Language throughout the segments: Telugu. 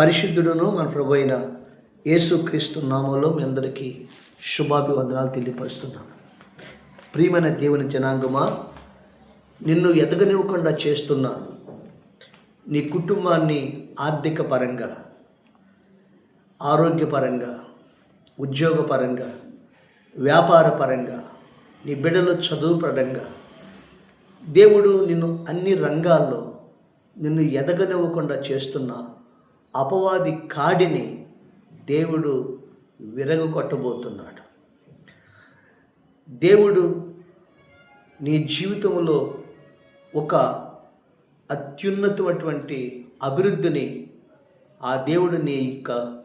పరిశుద్ధుడును మన ప్రభు అయిన యేసుక్రీస్తు నామంలో మీ అందరికీ శుభాభివందనాలు తెలియపరుస్తున్నాను. ప్రియమైన దేవుని జనాంగమా నిన్ను ఎదగనివ్వకుండా చేస్తున్న నీ కుటుంబాన్ని ఆర్థిక పరంగా ఆరోగ్యపరంగా ఉద్యోగపరంగా వ్యాపార పరంగా నీ బిడ్డలు చదువు పరంగా దేవుడు నిన్ను అన్ని రంగాల్లో నిన్ను ఎదగనివ్వకుండా చేస్తున్న అపవాది కాడిని దేవుడు విరగొట్టబోతున్నాడు దేవుడు నీ జీవితంలో ఒక అత్యున్నతమైనటువంటి అభివృద్ధిని ఆ దేవుడు నీ యొక్క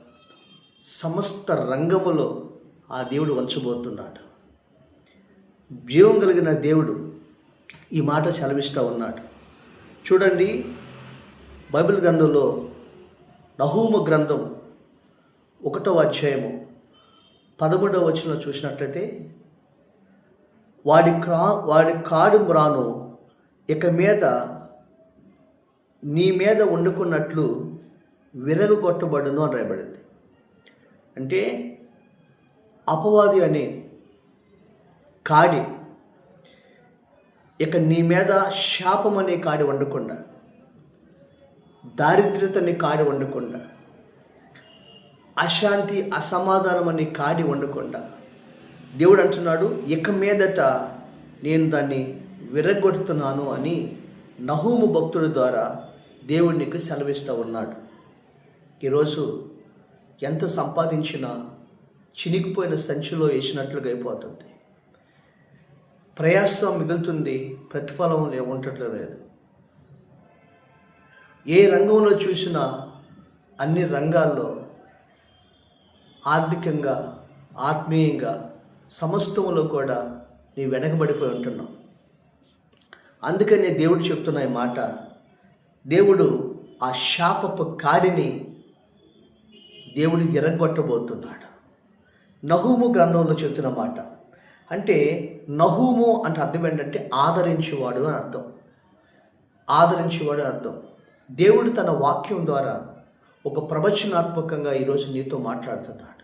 సమస్త రంగములో ఆ దేవుడు వంచబోతున్నాడు. జీవం కలిగిన దేవుడు ఈ మాట సెలవిస్తూ ఉన్నాడు. చూడండి బైబిల్ గ్రంథంలో నహూము గ్రంథం ఒకటవ అధ్యాయము పదమూడవ వచనంలో చూసినట్లయితే వాడి క్రా వాడి కాడు మ్రాను ఇక మీద నీ మీద వండుకున్నట్లు విరగొట్టబడును అని రాయబడింది. అంటే అపవాది అనే కాడి ఇక నీ మీద శాపం అనే కాడి వండకుండా దారిద్ర్యతని కాడి వండకుండా. అశాంతి అసమాధానం అనే కాడి వండకుండా. దేవుడు అంటున్నాడు ఇక మీదట నేను దాన్ని విరగొడుతున్నాను అని నహూము భక్తుడి ద్వారా దేవుడు నీకు సెలవిస్తూ ఉన్నాడు. ఈరోజు ఎంత సంపాదించినా చినిగిపోయిన సంచిలో వేసినట్లుగా అయిపోతుంది. ప్రయాసం మిగులుతుంది ప్రతిఫలం ఉండటం లేదు ఏ రంగంలో చూసినా అన్ని రంగాల్లో ఆర్థికంగా ఆత్మీయంగా సమస్తములో కూడా నీ వెనకబడిపోయి ఉంటున్నావు. అందుకనే దేవుడు చెప్తున్న ఈ మాట. దేవుడు ఆ శాపపు కాడిని దేవుడు ఎరగొట్టబోతున్నాడు. నహూము గ్రంథంలో చెప్తున్న మాట. అంటే నహూము అంటే అర్థం ఏంటంటే ఆదరించేవాడు అని అర్థం. ఆదరించేవాడు అని అర్థం. దేవుడు తన వాక్యం ద్వారా ఒక ప్రవచనాత్మకంగా ఈరోజు నీతో మాట్లాడుతున్నాడు.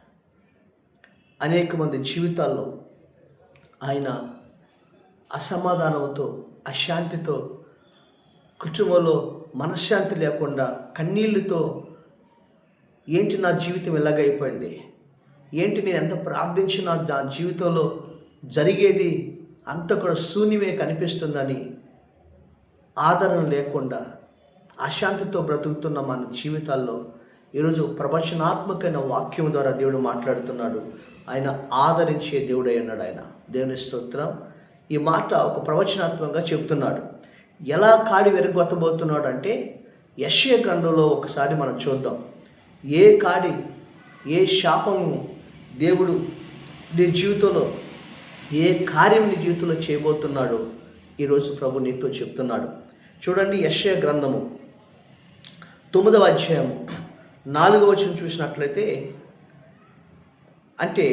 అనేక మంది జీవితాల్లో ఆయన అసమాధానంతో అశాంతితో కుటుంబంలో మనశ్శాంతి లేకుండా కన్నీళ్ళతో ఏంటి నా జీవితం ఎలాగైపోయింది? ఏంటి నేను ఎంత ప్రార్థించినా నా జీవితంలో జరిగేది అంత కూడా శూన్యమే కనిపిస్తుందని ఆదరణ లేకుండా అశాంతితో బ్రతుకుతున్న మన జీవితాల్లో ఈరోజు ప్రవచనాత్మకమైన వాక్యం ద్వారా దేవుడు మాట్లాడుతున్నాడు. ఆయన ఆదరించే దేవుడై ఉన్నాడు ఆయన. దేవుని స్తోత్రం. ఈ మాట ఒక ప్రవచనాత్మకంగా చెప్తున్నాడు ఎలా కాడి వెరగొత్తబోతున్నాడు అంటే యశ్య గ్రంథంలో ఒకసారి మనం చూద్దాం. ఏ కాడి ఏ శాపము దేవుడు నీ జీవితంలో ఏ కార్యం నీ జీవితంలో చేయబోతున్నాడో ఈరోజు ప్రభు నీతో చెప్తున్నాడు. చూడండి యశ్య గ్రంథము. తొమ్మిదవ అధ్యాయము. నాలుగవ వచనం చూసినట్లయితే అంటే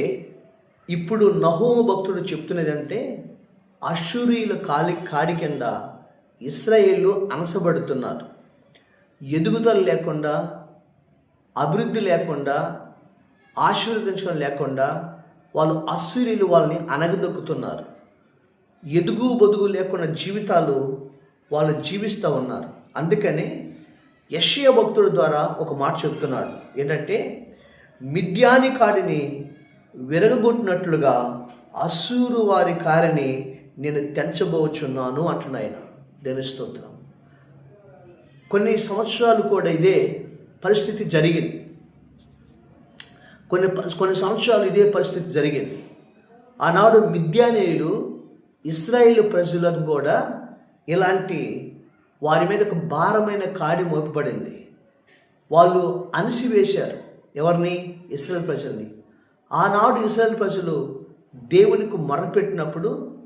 ఇప్పుడు నహోము భక్తుడు చెప్తున్నది అంటే అశూరియుల కాలి కాడి కింద ఇస్రాయేళ్ళు అనసబడుతున్నారు. ఎదుగుదల లేకుండా అభివృద్ధి లేకుండా ఆశీర్వదించడం లేకుండా వాళ్ళు అసూర్యులు వాళ్ళని అనగదొక్కుతున్నారు. ఎదుగు బొదుగు లేకుండా జీవితాలు వాళ్ళు జీవిస్తూ ఉన్నారు. అందుకని యషయ భక్తుడి ద్వారా ఒక మాట చెప్తున్నాడు. ఏంటంటే మిథ్యాని కాడిని విరగగొట్టినట్లుగా అసూరు వారి కారిని నేను తెంచబోచున్నాను అంటున్నాడు ఆయన. దేని స్తోత్రం. కొన్ని సంవత్సరాలు కూడా ఇదే పరిస్థితి జరిగింది. కొన్ని కొన్ని సంవత్సరాలు ఇదే పరిస్థితి జరిగింది. ఆనాడు మిథ్యానేయులు ఇస్రాయేల్ ప్రజలను కూడా ఇలాంటి వారి మీద ఒక భారమైన కాడి మోపబడింది. వాళ్ళు అణిసివేశారు ఎవరిని? ఇస్రాయల్ ప్రజల్ని. ఆనాడు ఇస్రాయల్ ప్రజలు దేవునికి మొరపెట్టినప్పుడు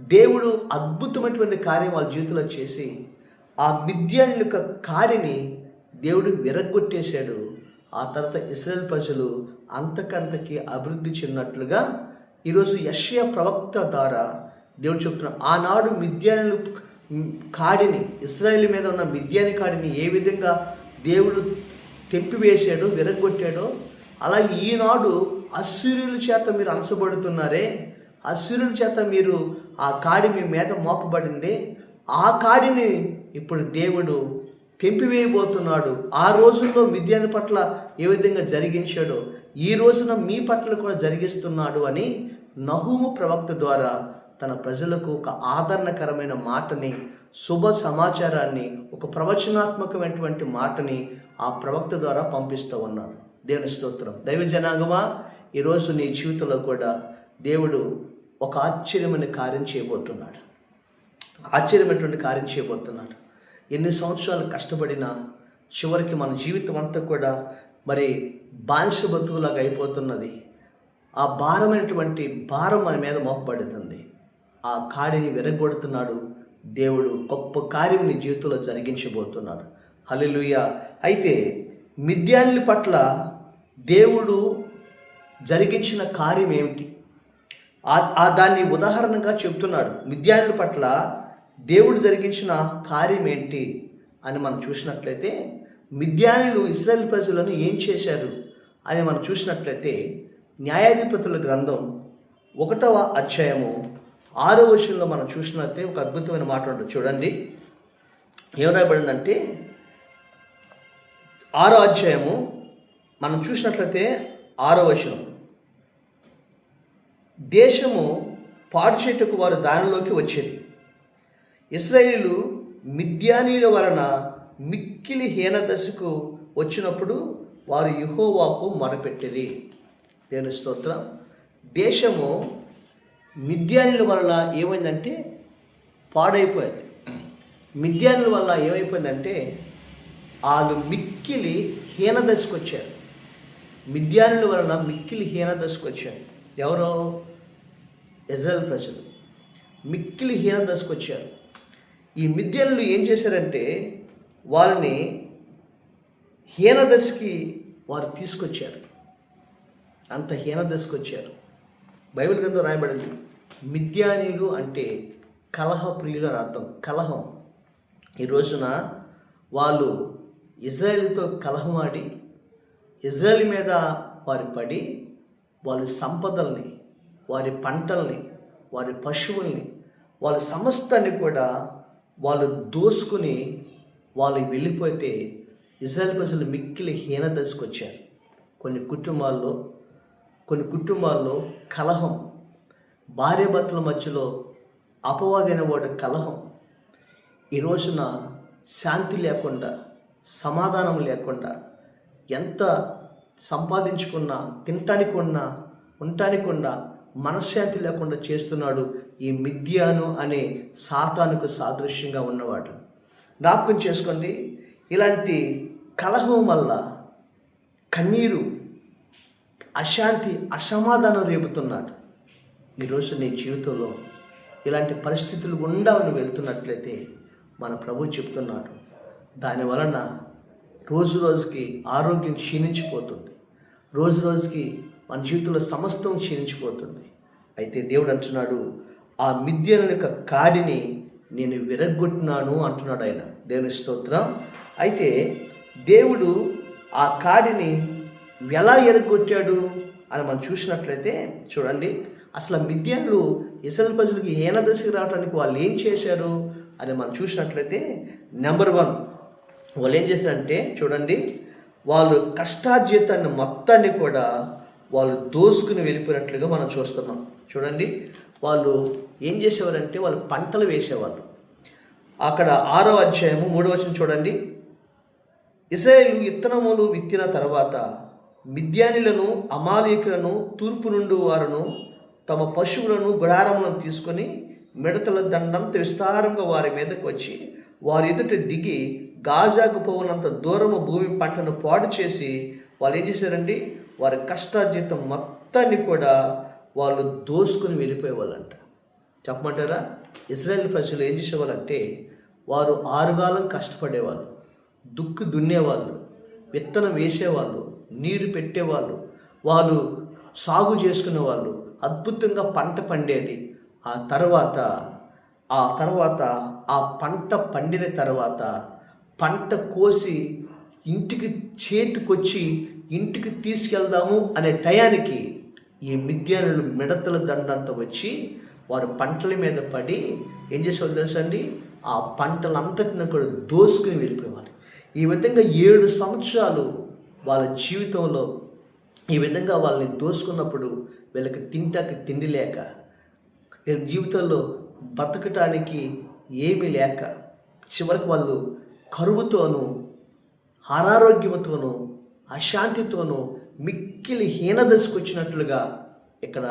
దేవుడు అద్భుతమైనటువంటి కార్యం వాళ్ళ జీవితంలో చేసి ఆ మిద్యాన్ యొక్క కాడిని దేవుడు విరగొట్టేశాడు ఆ తర్వాత ఇస్రాయల్ ప్రజలు అంతకంతకి అభివృద్ధి చెందినట్లుగా ఈరోజు యష్యా ప్రవక్త ద్వారా దేవుడు చెప్తున్నాడు ఆనాడు మిథ్యానులు కాడిని ఇస్రాయేల్ మీద ఉన్న మిద్యాని కాడిని ఏ విధంగా దేవుడు తెంపివేశాడో విరగొట్టాడో అలాగే ఈనాడు అసూర్యుల చేత మీరు అనసబడుతున్నారే అసూర్యుల చేత మీరు ఆ కాడి మీ మీద మోపబడింది ఆ కాడిని ఇప్పుడు దేవుడు తెంపివేయబోతున్నాడు. ఆ రోజుల్లో మిద్యాని పట్ల ఏ విధంగా జరిగించాడో ఈ రోజున మీ పట్ల కూడా జరిగిస్తున్నాడు అని నహూము ప్రవక్త ద్వారా తన ప్రజలకు ఒక ఆదరణకరమైన మాటని శుభ సమాచారాన్ని ఒక ప్రవచనాత్మకమైనటువంటి మాటని ఆ ప్రవక్త ద్వారా పంపిస్తూ ఉన్నాడు. దేవుని స్తోత్రం. దైవ జనాంగమా ఈరోజు నీ జీవితంలో కూడా దేవుడు ఒక ఆశ్చర్యమైన కార్యం చేయబోతున్నాడు. ఆశ్చర్యమైనటువంటి కార్యం చేయబోతున్నాడు. ఎన్ని సంవత్సరాలు కష్టపడినా చివరికి మన జీవితం అంతా కూడా మరి బానిస బతువులాగా అయిపోతున్నది. ఆ భారమైనటువంటి భారం మన మీద మోపబడుతుంది. ఆ కాడిని విరగొడుతున్నాడు. దేవుడు గొప్ప కార్యం నీ జీవితంలో జరిగించబోతున్నాడు. హల్లెలూయా. అయితే మిద్యానుల పట్ల దేవుడు జరిగించిన కార్యం ఏమిటి? ఆ- దాన్ని ఉదాహరణగా చెప్తున్నాడు మిద్యానుల పట్ల దేవుడు జరిగించిన కార్యం ఏంటి అని మనం చూసినట్లయితే మిథ్యానులు ఇస్రాయల్ ప్రజలను ఏం చేశారు అని మనం చూసినట్లయితే న్యాయాధిపతుల గ్రంథం ఒకటవ అధ్యాయము ఆరో వచనంలో మనం చూసినట్లయితే ఒక అద్భుతమైన మాట ఉంటుంది. చూడండి. ఏం రాయబడిందంటే ఆరో అధ్యాయము మనం చూసినట్లయితే ఆరో వచనం. దేశము పాడు చెట్టుకు వారు దానిలోకి వచ్చేది. ఇస్రాయిలు మిద్యానీల వలన మిక్కిలి హీనదశకు వచ్చినప్పుడు వారు యుహోవాకు మొరపెట్టిరి. దేని స్తోత్రం. దేశము మిథ్యానుల వల్ల ఏమైందంటే పాడైపోయింది. మిథ్యానుల వల్ల ఏమైపోయిందంటే వాళ్ళు మిక్కిలి హీనదశకు వచ్చారు మిథ్యానుల వలన మిక్కిలి హీనదశకు వచ్చారు ఎవరో? ఇజ్రాయల్ ప్రజలు. మిక్కిలి హీనదశకు వచ్చారు ఈ మిద్యానులు ఏం చేశారంటే వాళ్ళని హీనదశకి వారు తీసుకొచ్చారు. అంత హీనదశకు వచ్చారు బైబిల్ కింద రాయబడింది. మిథ్యానీయుడు అంటే కలహ ప్రియులు అని అర్థం. కలహం. ఈ రోజున వాళ్ళు ఇజ్రాయెల్తో కలహమాడి ఇజ్రాయెల్ మీద వారి పడి వాళ్ళ సంపదల్ని వారి పంటల్ని వారి పశువుల్ని వాళ్ళ సమస్తాన్ని కూడా వాళ్ళు దోసుకుని వాళ్ళు వెళ్ళిపోతే ఇజ్రాయెల్ ప్రజలు మిక్కిలి హీనదశకు వచ్చారు కొన్ని కుటుంబాల్లో కొన్ని కుటుంబాల్లో కలహం భార్యాభర్తల మధ్యలో అపవాదైన వాడు కలహం. ఈ రోజున శాంతి లేకుండా సమాధానం లేకుండా ఎంత సంపాదించుకున్నా తినటానికి ఉన్నా ఉండటానికి ఉన్నా మనశ్శాంతి లేకుండా చేస్తున్నాడు ఈ మిథ్యాను అనే సాతానుకు సాదృశ్యంగా ఉన్నవాడు. జ్ఞాపకం చేసుకోండి ఇలాంటి కలహం వల్ల కన్నీరు అశాంతి అసమాధానం రేపుతున్నాడు. ఈరోజు నీ జీవితంలో ఇలాంటి పరిస్థితులు గుండా నువ్వు వెళ్తున్నట్లయితే మన ప్రభు చెప్తున్నాడు. దాని వలన రోజు రోజుకి ఆరోగ్యం క్షీణించిపోతుంది. రోజు రోజుకి మన జీవితంలో సమస్తం క్షీణించిపోతుంది. అయితే దేవుడు అంటున్నాడు ఆ మిథ్యను యొక్క కాడిని నేను విరగ్గొట్టినాను అంటున్నాడు ఆయన. దేవుని స్తోత్రం. అయితే దేవుడు ఆ కాడిని ఎలా ఎరగొట్టాడు అని మనం చూసినట్లయితే చూడండి. అసలు మిథ్యానులు ఇసల్ ప్రజలకి ఏన దశకి రావడానికి వాళ్ళు ఏం చేశారు అని మనం చూసినట్లయితే నెంబర్ వన్ వాళ్ళు ఏం చేశారంటే చూడండి వాళ్ళు కష్టార్జితాన్ని మొత్తాన్ని కూడా వాళ్ళు దోసుకుని వెళ్ళిపోయినట్లుగా మనం చూస్తున్నాం. చూడండి వాళ్ళు ఏం చేసేవారంటే వాళ్ళు పంటలు వేసేవాళ్ళు. అక్కడ ఆరో అధ్యాయము మూడో వచ్చిన చూడండి. ఇస్రాయేల్ విత్తనములు విత్తిన తర్వాత మిద్యానిలను అమాలీకులను తూర్పు నుండి వారును తమ పశువులను గుడారములను తీసుకొని మిడతల దండంత విస్తారంగా వారి మీదకు వచ్చి వారి ఎదుట దిగి గాజాకు పోవునంత దూరము భూమి పంటను పాడు చేసి వాళ్ళు ఏం చేశారండి వారి కష్టార్జితం మొత్తాన్ని కూడా వాళ్ళు దోసుకుని వెళ్ళిపోయేవాళ్ళంట. చెప్పమంటారా? ఇజ్రాయెల్ ప్రజలు ఏం చేసేవాళ్ళంటే వారు ఆరుగాలం కష్టపడేవాళ్ళు దుక్కు దున్నేవాళ్ళు విత్తనం వేసేవాళ్ళు నీరు పెట్టేవాళ్ళు వాళ్ళు సాగు చేసుకునేవాళ్ళు అద్భుతంగా పంట పండేది. ఆ తర్వాత ఆ తర్వాత ఆ పంట పండిన తర్వాత పంట కోసి ఇంటికి చేతికొచ్చి ఇంటికి తీసుకెళ్దాము అనే టయానికి ఈ మిద్యానులు మిడతల దండంతా వచ్చి వారు పంటల మీద పడి ఏం చేసే తెలుసా అండి? ఆ పంటలంతటిని కూడా దోసుకుని వెళ్ళిపోయేవారు ఈ విధంగా ఏడు సంవత్సరాలు వాళ్ళ జీవితంలో ఈ విధంగా వాళ్ళని దోసుకున్నప్పుడు వీళ్ళకి తింటాక తిండి లేక వీళ్ళ జీవితంలో బతకటానికి ఏమీ లేక చివరికి వాళ్ళు కరువుతోనూ అనారోగ్యంతోనూ అశాంతితోనూ మిక్కిలి హీనదశకు వచ్చినట్లుగా ఇక్కడ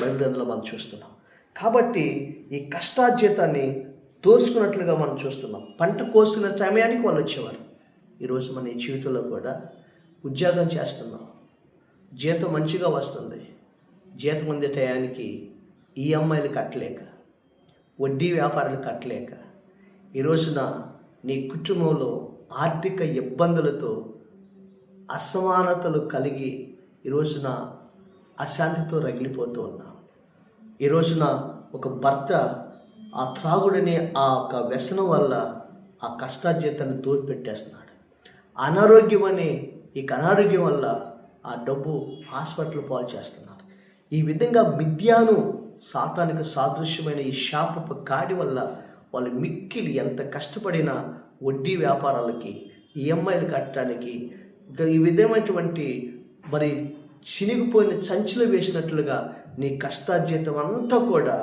బయలుదేరలో మనం చూస్తున్నాం. కాబట్టి ఈ కష్టార్జితాన్ని దోసుకున్నట్లుగా మనం చూస్తున్నాం. పంట కోసుకున్న సమయానికి వాళ్ళు వచ్చేవారు. ఈరోజు మన ఈ జీవితంలో కూడా ఉద్యోగం చేస్తున్నాం. జీతం మంచిగా వస్తుంది. జీతం అందే టయానికి ఈఎంఐలు కట్టలేక వడ్డీ వ్యాపారాలు కట్టలేక ఈ రోజున నీ కుటుంబంలో ఆర్థిక ఇబ్బందులతో అసమానతలు కలిగి ఈ రోజున అశాంతితో రగిలిపోతూ ఉన్నాం ఈ రోజున ఒక భర్త ఆ త్రాగుడిని ఆ యొక్క వ్యసనం వల్ల ఆ కష్టార్జితాన్ని తోడ్పెట్టేస్తున్నాడు అనారోగ్యం అనే ఈ అనారోగ్యం వల్ల ఆ డబ్బు హాస్పిటల్ పాలు చేస్తున్నారు. ఈ విధంగా మిథ్యాను సాతానికి సాదృశ్యమైన ఈ శాపపు కాడి వల్ల వాళ్ళు మిక్కిలి ఎంత కష్టపడినా వడ్డీ వ్యాపారాలకి ఈఎంఐలు కట్టడానికి ఇంకా ఈ విధమైనటువంటి మరి చినిగిపోయిన సంచిలో వేసినట్లుగా నీ కష్టార్జితం అంతా కూడా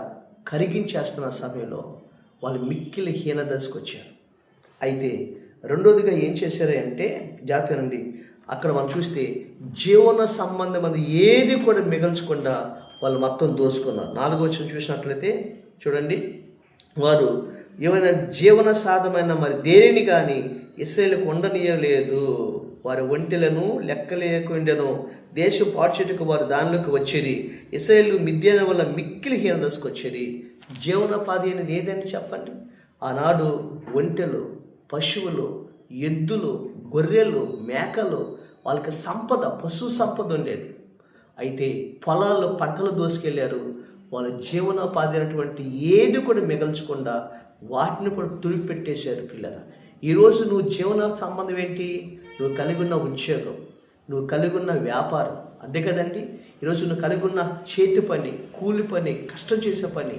కరిగించేస్తున్న సమయంలో వాళ్ళు మిక్కిలి హీనదశకు వచ్చారు. అయితే రెండోదిగా ఏం చేశారు అంటే జాతర నుండి అక్కడ మనం చూస్తే జీవన సంబంధం అది ఏది కూడా మిగల్చకుండా వాళ్ళు మొత్తం దోసుకున్నారు. నాలుగో వచ్చిన చూసినట్లయితే చూడండి. వారు ఏమైనా జీవన సాధమైన మరి దేనిని కానీ ఇస్రాయేల్కు ఉండనీయలేదు. వారి ఒంటెలను లెక్కలేకుండెను దేశం పాడ్చేటుకు వారు దానిలోకి వచ్చేది. ఇస్రాయేల్ మిద్యాన వల్ల మిక్కిలి హీనదశకు వచ్చేది. జీవనోపాధి అనేది ఏదని చెప్పండి? ఆనాడు ఒంటెలు పశువులు ఎద్దులు గొర్రెలు మేకలు వాళ్ళకి సంపద పశు సంపద ఉండేది. అయితే పొలాల్లో పంటలు దోసుకెళ్ళారు వాళ్ళ జీవనోపాధి అయినటువంటి ఏది కూడా మిగల్చకుండా వాటిని కూడా తుడిపెట్టేశారు పిల్లల. ఈరోజు నువ్వు జీవన సంబంధం ఏంటి? నువ్వు కలిగి ఉన్న ఉద్యోగం నువ్వు కలిగి ఉన్న వ్యాపారం అంతే కదండి? ఈరోజు నువ్వు కలిగి ఉన్న చేతి పని కూలి పని కష్టం చేసే పని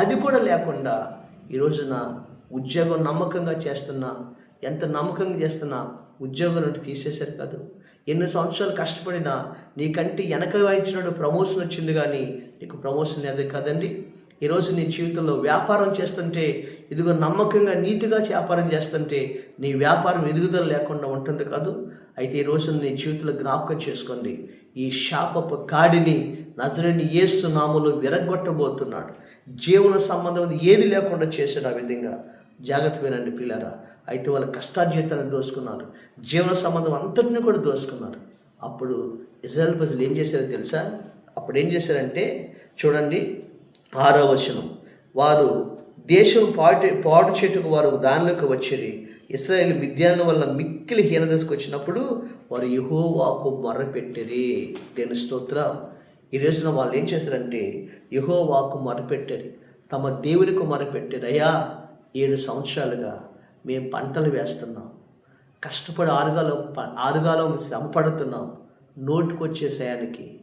అది కూడా లేకుండా ఈరోజున ఉద్యోగం నమ్మకంగా చేస్తున్నా ఎంత నమ్మకంగా చేస్తున్నా ఉద్యోగం నుండి తీసేశారు కాదు. ఎన్ని సంవత్సరాలు కష్టపడినా నీకంటే వెనక వాయించినప్పుడు ప్రమోషన్ వచ్చింది కానీ నీకు ప్రమోషన్ లేదు కదండి. ఈరోజు నీ జీవితంలో వ్యాపారం చేస్తుంటే ఇదిగో నమ్మకంగా నీతిగా వ్యాపారం చేస్తుంటే నీ వ్యాపారం ఎదుగుదల లేకుండా ఉంటుంది కాదు. అయితే ఈ నీ జీవితంలో జ్ఞాపకం చేసుకోండి. ఈ శాపపు కాడిని నజరని యేసు నామలు విరగొట్టబోతున్నాడు జీవన సంబంధం ఏది లేకుండా చేశాడు ఆ విధంగా. జాగ్రత్త వినండి పిల్లరా. అయితే వాళ్ళ కష్టార్జితాన్ని దోసుకున్నారు. జీవన సంబంధం అంతటిని కూడా దోసుకున్నారు. అప్పుడు ఇజ్రాయల్ ప్రజలు ఏం చేశారో తెలుసా? అప్పుడు ఏం చేశారంటే చూడండి ఆరో వచనం. వారు దేశం పాటు పాడు చేటుకు వారు దానిలోకి వచ్చేది ఇస్రాయేల్ విద్యాన్ని వల్ల మిక్కిలి హీనదశకు వచ్చినప్పుడు వారు యహోవాకు మొర్రపెట్టిరి దేని స్తోత్రం? ఈ రోజున వాళ్ళు ఏం చేశారంటే యహోవాకు మొరపెట్టారు. తమ దేవునికి మొరపెట్టారు అయ్యా ఏడు సంవత్సరాలుగా మేము పంటలు వేస్తున్నాం. కష్టపడి ఆరుగాలం ఆరుగాలం శ్రమ పడుతున్నాం. నోటికొచ్చే సయానికి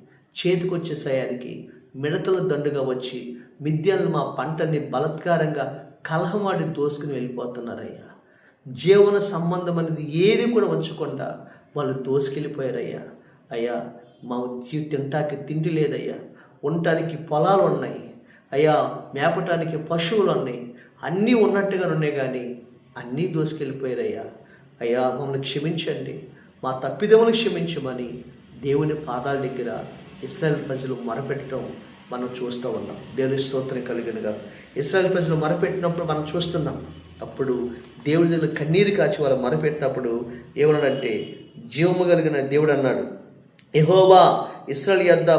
చేతికొచ్చే సయానికి మిడతల దండుగా వచ్చి మిద్యాలను మా పంటని బలత్కారంగా కలహమాడి దోసుకుని వెళ్ళిపోతున్నారయ్యా. జీవన సంబంధం అనేది ఏది కూడా ఉంచకుండా వాళ్ళు దోసుకెళ్ళిపోయారయ్యా. అయ్యా మా జీ తింటానికి తిండి లేదయ్యా. ఉండటానికి పొలాలు ఉన్నాయి. అయ్యా మేపటానికి పశువులు ఉన్నాయి. అన్నీ ఉన్నట్టుగా ఉన్నాయి కానీ అన్నీ దోసుకెళ్ళిపోయారయ్యా. అయ్యా మమ్మల్ని క్షమించండి. మా తప్పిదములు క్షమించమని దేవుని పాదాల దగ్గర ఇస్రాయల్ ప్రజలు మొరపెట్టడం మనం చూస్తూ ఉన్నాం. దేవుని స్తోత్రం కలిగినగా. ఇస్రాయల్ ప్రజలు మొరపెట్టినప్పుడు మనం చూస్తున్నాం. అప్పుడు దేవుడి దగ్గర కన్నీరు కాచి వాళ్ళు మొరపెట్టినప్పుడు ఏమన్నాడంటే జీవము కలిగిన దేవుడు అన్నాడు ఎహోబా ఇస్రాయల్ యొద్ద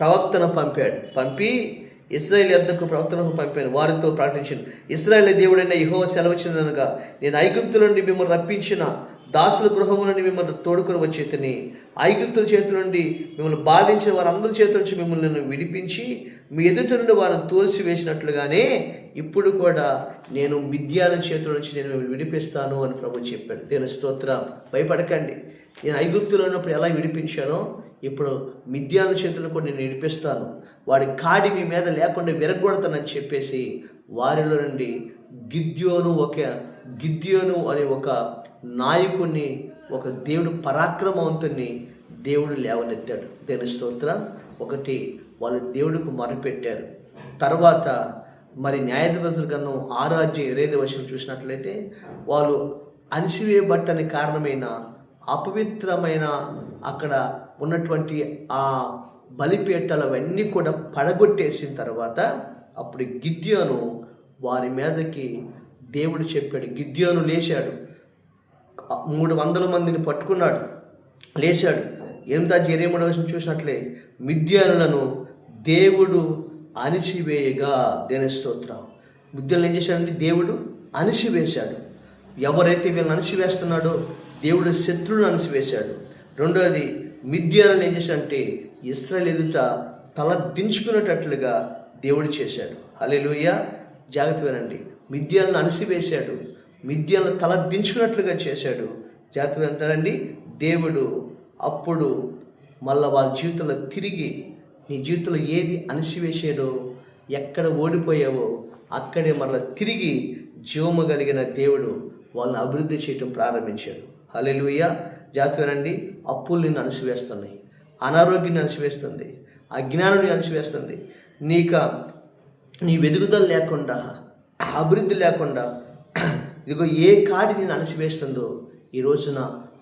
ప్రవక్తను పంపాడు. పంపి ఇస్రాయేల్ యొద్దకు ప్రవక్తలకు పంపాను. వారితో ప్రకటించాను ఇస్రాయేల్ దేవుడైన యహో సెలవుచ్చినదనగా నేను ఐగుప్తు నుండి మిమ్మల్ని రప్పించిన దాసుల గృహము నుండి మిమ్మల్ని తోడుకొని వచ్చేతని ఐగుప్తుల చేతుల నుండి మిమ్మల్ని బాధించిన వారందరి చేతుల నుంచి మిమ్మల్ని నేను విడిపించి మీ ఎదుట నుండి వారిని తోల్చి వేసినట్లుగానే ఇప్పుడు కూడా నేను మిథ్యాల చేతుల నుంచి నేను మిమ్మల్ని విడిపిస్తాను అని ప్రభు చెప్పాడు. దేని స్తోత్ర. భయపడకండి. నేను ఐగుప్తులో ఉన్నప్పుడు ఎలా విడిపించానో ఇప్పుడు మిథ్యాను చేతులు కూడా నేను నడిపిస్తాను వాడి కాడి మీ మీద లేకుండా విరగొడతానని చెప్పేసి వారిలో నుండి గిద్యోను ఒక గిద్యోను అనే ఒక నాయకుణ్ణి ఒక దేవుడు పరాక్రమవంతుణ్ణి దేవుడు లేవనెత్తాడు. దేని స్తోత్రం. ఒకటి వాళ్ళు దేవుడికి మొరపెట్టారు. తర్వాత మరి న్యాయాధిపతుల గ్రంథం ఆరాజ్యం ఇరేది వర్షం చూసినట్లయితే వాళ్ళు అణిసివేయబట్టని కారణమైన అపవిత్రమైన అక్కడ ఉన్నటువంటి ఆ బలిపేటలు అవన్నీ కూడా పడగొట్టేసిన తర్వాత అప్పుడు గిద్యోను వారి మీదకి దేవుడు చెప్పాడు గిద్యోను లేచాడు. మూడు వందల మందిని పట్టుకున్నాడు లేచాడు. ఎంత ఇరవై మూడు చూసినట్లే. మిద్యానులను దేవుడు అణిచివేయగా దేని స్తోత్రం. మిద్యలను ఏం చేశాడంటే దేవుడు అణిచివేశాడు. ఎవరైతే వీళ్ళని అణిచివేస్తున్నాడో దేవుడు శత్రువులను అణిచివేశాడు. రెండవది మిద్యాలను ఏం చేశాడంటే ఇస్రాయల్ ఎదుట తల దించుకునేటట్లుగా దేవుడు చేశాడు. హల్లెలూయ. జాగ్రత్త వినండి. మిథ్యాలను అణిసివేశాడు మిద్యాలను తల దించుకున్నట్లుగా చేశాడు. జాగ్రత్త వింటారండి. దేవుడు అప్పుడు మళ్ళా వాళ్ళ జీవితంలో తిరిగి నీ జీవితంలో ఏది అణిసివేసాడో ఎక్కడ ఓడిపోయావో అక్కడే మరలా తిరిగి జీవము కలిగిన దేవుడు వాళ్ళని అభివృద్ధి చేయటం ప్రారంభించాడు. హలెలుయ జాగ్రత్త వినండి అప్పులు నిన్ను అణిసివేస్తున్నాయి అనారోగ్యాన్ని అణిసివేస్తుంది అజ్ఞానాన్ని అణిసివేస్తుంది నీక నీ వెదుగుదల లేకుండా అభివృద్ధి లేకుండా ఇదిగో ఏ కాడి నేను అణిసివేస్తుందో ఈ రోజున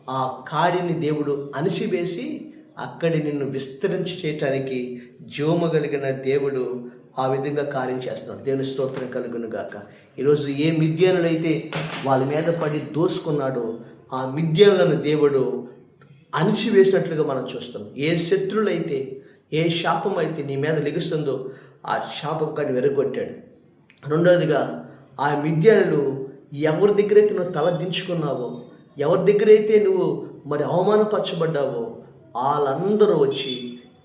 ఆ కాడిని దేవుడు అణిసివేసి అక్కడి నిన్ను విస్తరించి చేయటానికి జోమ కలిగిన దేవుడు ఆ విధంగా కార్యం చేస్తున్నాడు. దేవుని స్తోత్రం కలుగును గాక ఈరోజు ఏ మిద్యానులైతే వాళ్ళ మీద పడి దోసుకున్నాడో ఆ మిద్యాలను దేవుడు అణిచివేసినట్లుగా మనం చూస్తాం ఏ శత్రులైతే ఏ శాపం అయితే నీ మీద లెగుస్తుందో ఆ శాపం కాడిని వెరగొట్టాడు. రెండవదిగా ఆ మిద్యాలు ఎవరి దగ్గర అయితే నువ్వు తల దించుకున్నావో ఎవరి దగ్గర అయితే నువ్వు మరి అవమానపరచబడ్డావో వాళ్ళందరూ వచ్చి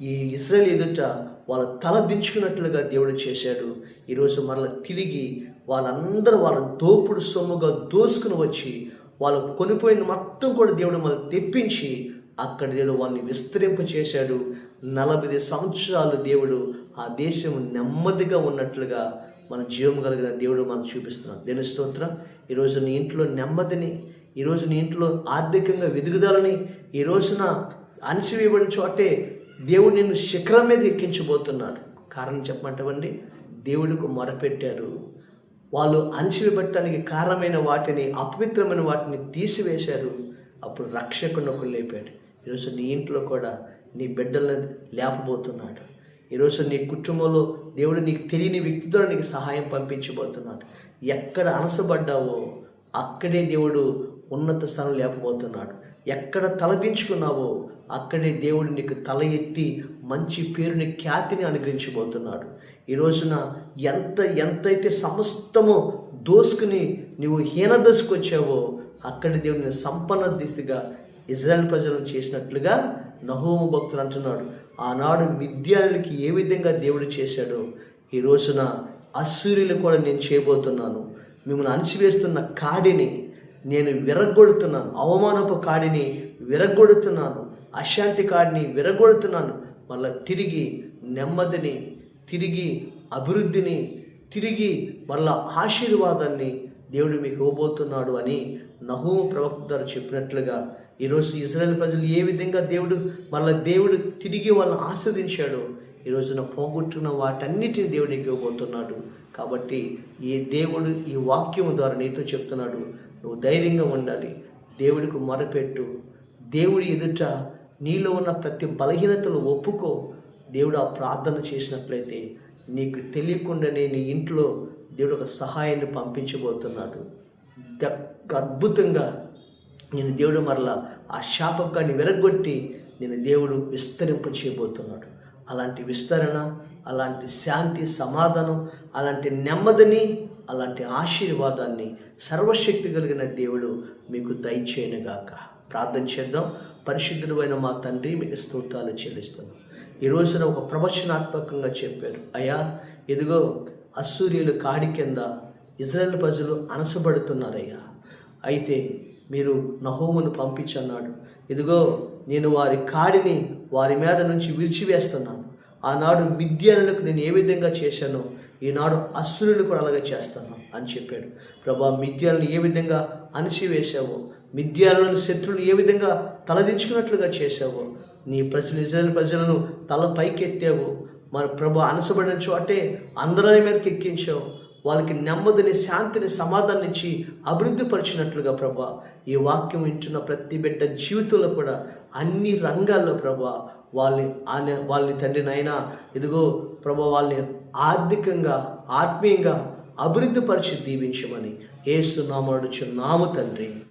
ఈ ఇస్రాయల్ ఎదుట వాళ్ళ తల దించుకున్నట్లుగా దేవుడు చేశాడు. ఈరోజు మరల తిరిగి వాళ్ళందరూ వాళ్ళ దోపుడు సొమ్ముగా దోసుకుని వచ్చి వాళ్ళు కొనిపోయింది మొత్తం కూడా దేవుడు మళ్ళీ తెప్పించి అక్కడ దేవుడు వాళ్ళని విస్తరింప చేశాడు నలభై సంవత్సరాలు దేవుడు ఆ దేశం నెమ్మదిగా ఉన్నట్లుగా మన జీవం కలిగిన దేవుడు మనం చూపిస్తున్నాడు. దేని స్తోత్రం. ఈరోజు నీ ఇంట్లో నెమ్మదిని ఈరోజు నీ ఇంట్లో ఆర్థికంగా వెదుగుదలని ఈ రోజున అణచివేయబడిన చోటే దేవుడు నిన్ను శిఖరం మీద ఎక్కించబోతున్నాడు. కారణం చెప్పమంటామండి దేవుడికి మొరపెట్టారు. వాళ్ళు అణచివేయబట్టడానికి కారణమైన వాటిని అపవిత్రమైన వాటిని తీసివేశారు. అప్పుడు రక్షకుని ఒకరు లేపాడు. ఈరోజు నీ ఇంట్లో కూడా నీ బిడ్డలను లేపబోతున్నాడు. ఈరోజు నీ కుటుంబంలో దేవుడు నీకు తెలియని వ్యక్తితో నీకు సహాయం పంపించబోతున్నాడు. ఎక్కడ అనసబడ్డావో అక్కడే దేవుడు ఉన్నత స్థానం లేపబోతున్నాడు. ఎక్కడ తలదించుకున్నావో అక్కడే దేవుడు నీకు తల ఎత్తి మంచి పేరుని ఖ్యాతిని అనుగ్రహించబోతున్నాడు. ఈ రోజున ఎంత ఎంతైతే సమస్తమో దోసుకుని నువ్వు హీన దశకు వచ్చావో అక్కడ దేవుడిని సంపన్న దిశగా ఇజ్రాయెల్ ప్రజలను చేసినట్లుగా నహోము భక్తులు అంటున్నాడు. ఆనాడు మిద్యాలకి ఏ విధంగా దేవుడు చేశాడో ఈ రోజున అసూర్యులు కూడా నేను చేయబోతున్నాను. మిమ్మల్ని అణిచివేస్తున్న కాడిని నేను విరగొడుతున్నాను అవమానపు కాడిని విరగొడుతున్నాను అశాంతి కాడిని విరగొడుతున్నాను మళ్ళీ తిరిగి నెమ్మదిని తిరిగి అభివృద్ధిని తిరిగి మళ్ళా ఆశీర్వాదాన్ని దేవుడు మీకు ఇవ్వబోతున్నాడు అని నహూము ప్రవక్త గారు చెప్పినట్లుగా ఈరోజు ఇజ్రాయెల్ ప్రజలు ఏ విధంగా దేవుడు మళ్ళీ దేవుడు తిరిగి వాళ్ళని ఆస్వాదించాడు ఈ రోజున పోగొట్టుకున్న వాటన్నిటిని దేవుడికి ఇవ్వబోతున్నాడు. కాబట్టి ఈ దేవుడు ఈ వాక్యం ద్వారా నీతో చెప్తున్నాడు. నువ్వు ధైర్యంగా ఉండాలి. దేవుడికి మొరపెట్టు. దేవుడి ఎదుట నీలో ఉన్న ప్రతి బలహీనతలు ఒప్పుకో. దేవుడు ఆ ప్రార్థన చేసినట్లయితే నీకు తెలియకుండానే నీ ఇంట్లో దేవుడు ఒక సహాయాన్ని పంపించబోతున్నాడు. ద- అద్భుతంగా నేను దేవుడు మరలా ఆ శాపకాన్ని విరగొట్టి నేను దేవుడు విస్తరింప చేయబోతున్నాడు. అలాంటి విస్తరణ అలాంటి శాంతి సమాధానం అలాంటి నెమ్మదిని అలాంటి ఆశీర్వాదాన్ని సర్వశక్తి కలిగిన దేవుడు మీకు దయచేయనుగాక. ప్రార్థన చేద్దాం. పరిశుద్ధుడు మా తండ్రి మీకు స్తోత్రాలు చెల్లిస్తున్నాం. ఈ రోజున ఒక ప్రవచనాత్మకంగా చెప్పారు. అయ్యా ఇదిగో అసూర్యులు కాడి కింద ఇజ్రాయెల్ ప్రజలు అనసబడుతున్నారయ్యా. అయితే మీరు నహోమును పంపించన్నాడు. ఇదిగో నేను వారి కాడిని వారి మీద నుంచి విరిచివేస్తున్నాను. ఆనాడు మిద్యానులకు నేను ఏ విధంగా చేశానో ఈనాడు అసురులు కూడా అలాగే చేస్తాను అని చెప్పాడు. ప్రభా మిద్యాలను ఏ విధంగా అణిచివేశావో మిద్యాలను శత్రువులు ఏ విధంగా తలదించుకున్నట్లుగా చేశావో నీ ప్రజలు నిజమైన ప్రజలను తల పైకెత్తావు. మరి ప్రభు అనసబడిన చోటే అందరి మీదకి ఎక్కించావు. వాళ్ళకి నెమ్మదిని శాంతిని సమాధానం ఇచ్చి అభివృద్ధి పరిచినట్లుగా ప్రభా. ఈ వాక్యం వింటున్న ప్రతి బిడ్డ జీవితంలో కూడా అన్ని రంగాల్లో ప్రభా వాళ్ళని ఆయన వాళ్ళని తండ్రినైనా ఇదిగో ప్రభా వాళ్ళని ఆర్థికంగా ఆత్మీయంగా అభివృద్ధి పరిచి దీవించమని ఏసు నామడుచు నాము తండ్రి.